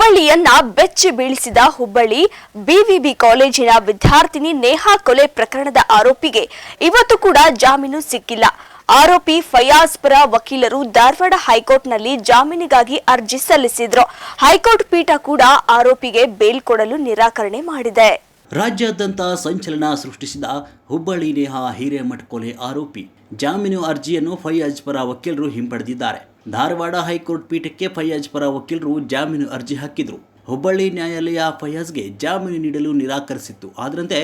ಹುಬ್ಬಳ್ಳಿಯನ್ನ ಬೆಚ್ಚಿ ಬೀಳಿಸಿದ ಹುಬ್ಬಳ್ಳಿ ಬಿವಿಬಿ ಕಾಲೇಜಿನ ವಿದ್ಯಾರ್ಥಿನಿ ನೇಹಾ ಕೊಲೆ ಪ್ರಕರಣದ ಆರೋಪಿಗೆ ಇವತ್ತು ಕೂಡ ಜಾಮೀನು ಸಿಕ್ಕಿಲ್ಲ. ಆರೋಪಿ ಫಯಾಜ್ ಪರ ವಕೀಲರು ಧಾರವಾಡ ಹೈಕೋರ್ಟ್ನಲ್ಲಿ ಜಾಮೀನಿಗಾಗಿ ಅರ್ಜಿ ಸಲ್ಲಿಸಿದ್ರು. ಹೈಕೋರ್ಟ್ ಪೀಠ ಕೂಡ ಆರೋಪಿಗೆ ಬೇಲ್ ಕೊಡಲು ನಿರಾಕರಣೆ ಮಾಡಿದೆ. ರಾಜ್ಯಾದ್ಯಂತ ಸಂಚಲನ ಸೃಷ್ಟಿಸಿದ ಹುಬ್ಬಳ್ಳಿ ನೇಹಾ ಹಿರೇಮಠ ಕೊಲೆ ಆರೋಪಿ. ಜಾಮೀನು ಅರ್ಜಿಯನ್ನು ಫಯಾಜ್ ಪರ ವಕೀಲರು ಹಿಂಪಡೆದಿದ್ದಾರೆ. ಧಾರವಾಡ ಹೈಕೋರ್ಟ್ ಪೀಠಕ್ಕೆ ಫೈಯಾಜ್ ಪರ ವಕೀಲರು ಜಾಮೀನು ಅರ್ಜಿ ಹಾಕಿದ್ರು. ಹುಬ್ಬಳ್ಳಿ ನ್ಯಾಯಾಲಯ ಫಯಾಜ್ಗೆ ಜಾಮೀನು ನೀಡಲು ನಿರಾಕರಿಸಿತ್ತು. ಆದರಂತೆ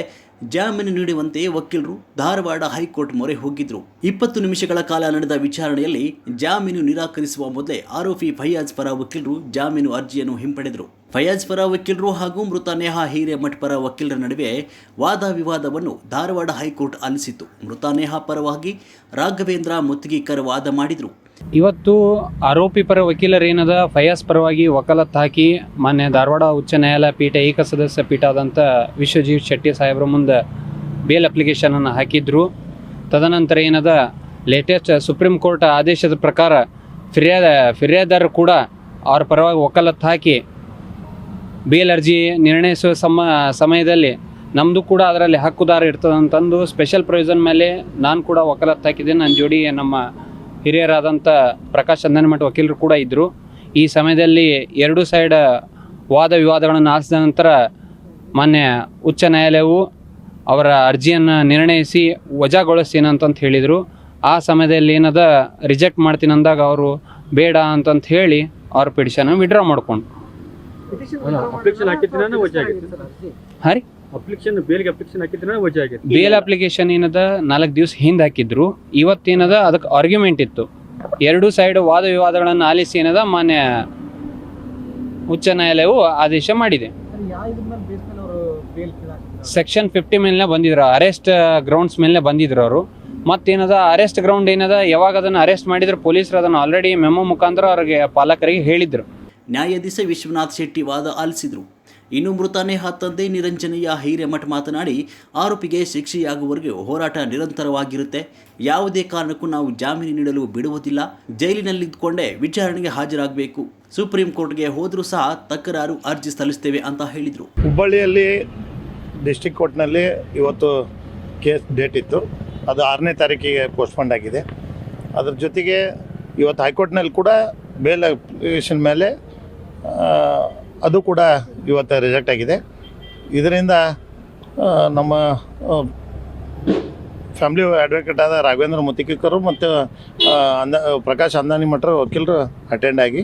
ಜಾಮೀನು ನೀಡುವಂತೆ ವಕೀಲರು ಧಾರವಾಡ ಹೈಕೋರ್ಟ್ ಮೊರೆ ಹೋಗಿದ್ರು. ಇಪ್ಪತ್ತು ನಿಮಿಷಗಳ ಕಾಲ ನಡೆದ ವಿಚಾರಣೆಯಲ್ಲಿ ಜಾಮೀನು ನಿರಾಕರಿಸುವ ಮೊದಲೇ ಆರೋಪಿ ಫಯಾಜ್ ಪರ ವಕೀಲರು ಜಾಮೀನು ಅರ್ಜಿಯನ್ನು ಹಿಂಪಡೆದರು. ಫಯಾಜ್ ಪರ ವಕೀಲರು ಹಾಗೂ ಮೃತ ನೇಹಾ ಹಿರೇಮಠ್ ಪರ ವಕೀಲರ ನಡುವೆ ವಾದ ವಿವಾದವನ್ನು ಧಾರವಾಡ ಹೈಕೋರ್ಟ್ ಆಲಿಸಿತು ಮೃತ ನೇಹಾ ಪರವಾಗಿ ರಾಘವೇಂದ್ರ ಮುತ್ತಿಗೀಕರ್ ವಾದ ಮಾಡಿದರು. ಇವತ್ತು ಆರೋಪಿ ಪರ ವಕೀಲರೇನದ ಫಯಾಸ್ ಪರವಾಗಿ ವಕಾಲತ್ ಹಾಕಿ ಮಾನ್ಯ ಧಾರವಾಡ ಉಚ್ಚ ನ್ಯಾಯಾಲಯ ಪೀಠ ಏಕಸದಸ್ಯ ಪೀಠ ಆದಂಥ ವಿಶ್ವಜೀವ್ ಶೆಟ್ಟಿ ಸಾಹೇಬ್ರ ಮುಂದೆ ಬೇಲ್ ಅಪ್ಲಿಕೇಶನನ್ನು ಹಾಕಿದ್ರು. ತದನಂತರ ಏನದ ಲೇಟೆಸ್ಟ್ ಸುಪ್ರೀಂ ಕೋರ್ಟ್ ಆದೇಶದ ಪ್ರಕಾರ ಫಿರ್ಯಾದ, ಫಿರ್ಯಾದಾರರು ಕೂಡ ಅವ್ರ ಪರವಾಗಿ ವಕಾಲತ್ ಹಾಕಿ ಬೇಲ್ ಅರ್ಜಿ ನಿರ್ಣಯಿಸುವ ಸಮ, ಸಮಯದಲ್ಲಿ ನಮ್ಮದು ಕೂಡ ಅದರಲ್ಲಿ ಹಕ್ಕುದಾರ ಇರ್ತದಂತಂದು ಸ್ಪೆಷಲ್ ಪ್ರೊವಿಷನ್ ಮೇಲೆ ನಾನು ಕೂಡ ವಕಾಲತ್ತು ಹಾಕಿದ್ದೀನಿ. ನನ್ನ ಜೋಡಿ ನಮ್ಮ ಹಿರಿಯರಾದಂಥ ಪ್ರಕಾಶ್ ಚಂದನಮಠ ವಕೀಲರು ಕೂಡ ಇದ್ದರು ಈ ಸಮಯದಲ್ಲಿ ಎರಡು ಸೈಡ್ ವಾದ ವಿವಾದಗಳನ್ನು ಆಲಿಸಿದ ನಂತರ ಮಾನ್ಯ ಉಚ್ಚ ನ್ಯಾಯಾಲಯವು ಅವರ ಅರ್ಜಿಯನ್ನು ನಿರ್ಣಯಿಸಿ ವಜಾಗೊಳಿಸ್ತೀನಿ ಅಂತಂತ ಹೇಳಿದರು. ಆ ಸಮಯದಲ್ಲಿ ಏನದ ರಿಜೆಕ್ಟ್ ಮಾಡ್ತೀನಿ ಅಂದಾಗ ಅವರು ಬೇಡ ಅಂತಂತ ಹೇಳಿ ಅವ್ರ ಪಿಟಿಷನ್ ವಿಡ್ರಾ ಮಾಡ್ಕೊಂಡು ಹಾಂ ರೀ. ಅಪ್ಲಿಕೇಶನ್ ಬೇಲ್ಗೆ ಅಪ್ಲಿಕೇಶನ್ ವಜಾ ಬೇಲ್ ಅಪ್ಲಿಕೇಶನ್ ಏನದ? ನಾಲ್ಕು ದಿವಸ ಹಿಂದೆ ಹಾಕಿದ್ರು. ಇವತ್ತೇನದ ಅದಕ್ಕೆ ಆರ್ಗ್ಯುಮೆಂಟ್ ಇತ್ತು. ಎರಡು ಸೈಡ್ ವಾದ ವಿವಾದಗಳನ್ನು ಆಲಿಸಿ ಏನದ? ಮಾನ್ಯ ಉಚ್ಚ ನ್ಯಾಯಾಲಯವು ಆದೇಶ ಮಾಡಿದೆ. ಸೆಕ್ಷನ್ ಫಿಫ್ಟಿ ಮೇಲೆ ಬಂದಿದ್ರು. ಅರೆಸ್ಟ್ ಗ್ರೌಂಡ್ಸ್ ಮೇಲೆ ಬಂದಿದ್ರು ಅವರು. ಮತ್ತೇನದ? ಅರೆಸ್ಟ್ ಗ್ರೌಂಡ್ ಏನದ? ಯಾವಾಗ ಅದನ್ನು ಅರೆಸ್ಟ್ ಮಾಡಿದ್ರು? ಪೊಲೀಸರು ಅದನ್ನು ಆಲ್ರೆಡಿ ಮೆಮೊ ಮುಖಾಂತರ ಅವ್ರಿಗೆ ಪಾಲಕರಿಗೆ ಹೇಳಿದ್ರು. ನ್ಯಾಯಾಧೀಶ ವಿಶ್ವನಾಥ್ ಶೆಟ್ಟಿ ವಾದ ಆಲಿಸಿದರು. ಇನ್ನು ಮೃತ ನೇಹಾ ತಂದೆ ನಿರಂಜನಯ್ಯ ಹಿರೇಮಠ್ ಮಾತನಾಡಿ, ಆರೋಪಿಗೆ ಶಿಕ್ಷೆಯಾಗುವವರೆಗೆ ಹೋರಾಟ ನಿರಂತರವಾಗಿರುತ್ತೆ. ಯಾವುದೇ ಕಾರಣಕ್ಕೂ ನಾವು ಜಾಮೀನು ನೀಡಲು ಬಿಡುವುದಿಲ್ಲ. ಜೈಲಿನಲ್ಲಿದ್ದುಕೊಂಡೇ ವಿಚಾರಣೆಗೆ ಹಾಜರಾಗಬೇಕು. ಸುಪ್ರೀಂ ಕೋರ್ಟ್ಗೆ ಹೋದರೂ ಸಹ ತಕರಾರು ಅರ್ಜಿ ಸಲ್ಲಿಸ್ತೇವೆ ಅಂತ ಹೇಳಿದರು. ಹುಬ್ಬಳ್ಳಿಯಲ್ಲಿ ಡಿಸ್ಟಿಕ್ ಕೋರ್ಟ್ನಲ್ಲಿ ಇವತ್ತು ಕೇಸ್ ಡೇಟ್ ಇತ್ತು. ಅದು ಆರನೇ ತಾರೀಕಿಗೆ ಪೋಸ್ಟ್ಪೋಂಡ್ ಆಗಿದೆ. ಅದರ ಜೊತೆಗೆ ಇವತ್ತು ಹೈಕೋರ್ಟ್ನಲ್ಲಿ ಕೂಡ ಬೇಲ್ ಅಪ್ಲಿಕೇಶನ್ ಮೇಲೆ ಅದು ಕೂಡ ಇವತ್ತು ರಿಜೆಕ್ಟ್ ಆಗಿದೆ. ಇದರಿಂದ ನಮ್ಮ ಫ್ಯಾಮಿಲಿ ಅಡ್ವೊಕೇಟ್ ಆದ ರಾಘವೇಂದ್ರ ಮುತ್ತಿಕರು ಮತ್ತು ಅಂದ ಪ್ರಕಾಶ್ ಅಂದಾನಿ ಮಠರು ವಕೀಲರು ಅಟೆಂಡ್ ಆಗಿ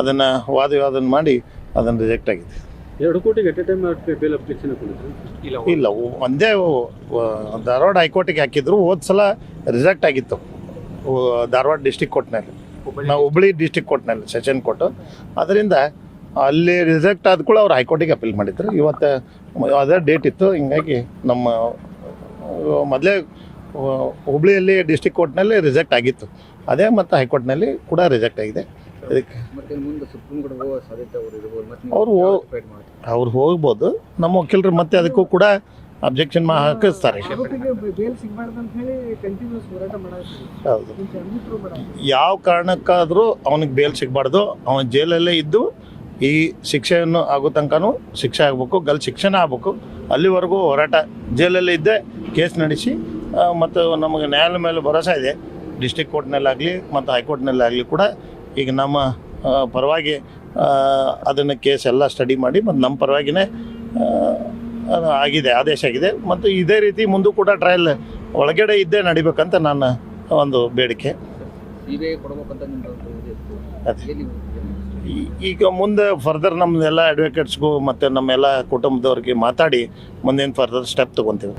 ಅದನ್ನು ವಾದ ವಿವಾದನ ಮಾಡಿ ಅದನ್ನು ರಿಜೆಕ್ಟ್ ಆಗಿದೆ. ಎರಡು ಕೋಟಿಗೆ at a time bail application ಕೊಡಿದ್ರು? ಇಲ್ಲ ಇಲ್ಲ ಒಂದೇ ಧಾರವಾಡ ಹೈಕೋರ್ಟಿಗೆ ಹಾಕಿದ್ರು ಹೋದ ಸಲ ರಿಜೆಕ್ಟ್ ಆಗಿತ್ತು. ಧಾರವಾಡ ಡಿಸ್ಟಿಕ್ ಕೋರ್ಟ್ನಲ್ಲಿ ನಾವು ಹುಬ್ಳಿ ಡಿಸ್ಟಿಕ್ ಕೋರ್ಟ್ನಲ್ಲಿ ಸೆಷನ್ ಕೋರ್ಟು ಅದರಿಂದ ಅಲ್ಲಿ ರಿಜೆಕ್ಟ್ ಆದ ಕೂಡ ಅವ್ರು ಹೈಕೋರ್ಟಿಗೆ ಅಪೀಲ್ ಮಾಡಿದ್ರು. ಇವತ್ತು ಅದೇ ಡೇಟ್ ಇತ್ತು. ಹಿಂಗಾಗಿ ನಮ್ಮ ಮೊದಲೇ ಹುಬ್ಳಿಯಲ್ಲಿ ಡಿಸ್ಟಿಕ್ ಕೋರ್ಟ್ನಲ್ಲಿ ರಿಜೆಕ್ಟ್ ಆಗಿತ್ತು. ಅದೇ ಮತ್ತು ಹೈಕೋರ್ಟ್ನಲ್ಲಿ ಕೂಡ ರಿಜೆಕ್ಟ್ ಆಗಿದೆ. ಅದಕ್ಕೆ ಮತ್ತೆ ಮುಂದೆ ಸುಪ್ರೀಂ ಕೋರ್ಟ್ ಹೋಗೋ ಸಾಧ್ಯತೆ ಅವರು ಅವ್ರು ಹೋ- ಅವ್ರು ಹೋಗ್ಬೋದು. ನಮ್ಮ ವಕೀಲರು ಮತ್ತೆ ಅದಕ್ಕೂ ಕೂಡ ಅಬ್ಜೆಕ್ಷನ್ ಮಾ ಹಾಕಿಸ್ತಾರೆ. ಬೇಲ್ ಸಿಗಬಾರ್ದು ಅಂತ ಹೇಳಿ ಕಂಟಿನ್ಯೂಸ್ ಹೋರಾಟ ಮಾಡಾಕ್ತೀವಿ ಹೌದು. ಯಾವ ಕಾರಣಕ್ಕಾದರೂ ಅವನಿಗೆ ಬೇಲ್ ಸಿಗಬಾರ್ದು. ಅವನ ಜೈಲಲ್ಲೇ ಇದ್ದು ಈ ಶಿಕ್ಷೆಯನ್ನು ಆಗೋ ತನಕನೂ ಶಿಕ್ಷೆ ಆಗಬೇಕು ಗಲ್ ಶಿಕ್ಷಣ ಆಗಬೇಕು. ಅಲ್ಲಿವರೆಗೂ ಹೋರಾಟ ಜೈಲಲ್ಲಿ ಇದ್ದೆ ಕೇಸ್ ನಡೆಸಿ ಮತ್ತು ನಮಗೆ ನ್ಯಾಯಾಲಯ ಮೇಲೆ ಭರೋಸೆ ಇದೆ. ಡಿಸ್ಟಿಕ್ ಕೋರ್ಟ್ನಲ್ಲಾಗಲಿ ಮತ್ತು ಹೈಕೋರ್ಟ್ನಲ್ಲಾಗಲಿ ಕೂಡ ಈಗ ನಮ್ಮ ಪರವಾಗಿ ಅದನ್ನು ಕೇಸ್ ಎಲ್ಲ ಸ್ಟಡಿ ಮಾಡಿ ಮತ್ತು ನಮ್ಮ ಪರವಾಗಿನೇ ಆಗಿದೆ ಆದೇಶ ಆಗಿದೆ. ಮತ್ತು ಇದೇ ರೀತಿ ಮುಂದೆ ಕೂಡ ಟ್ರಯಲ್ ಒಳಗಡೆ ಇದ್ದೇ ನಡಿಬೇಕಂತ ನನ್ನ ಒಂದು ಬೇಡಿಕೆ. ಅದೇ. ಈಗ ಮುಂದೆ ಫರ್ದರ್ ನಮ್ಮದೆಲ್ಲ ಅಡ್ವೊಕೇಟ್ಸ್ಗೂ ಮತ್ತು ನಮ್ಮೆಲ್ಲ ಕುಟುಂಬದವ್ರಿಗೆ ಮಾತಾಡಿ ಮುಂದೇನು ಫರ್ದರ್ ಸ್ಟೆಪ್ ತೊಗೊತೀವಿ.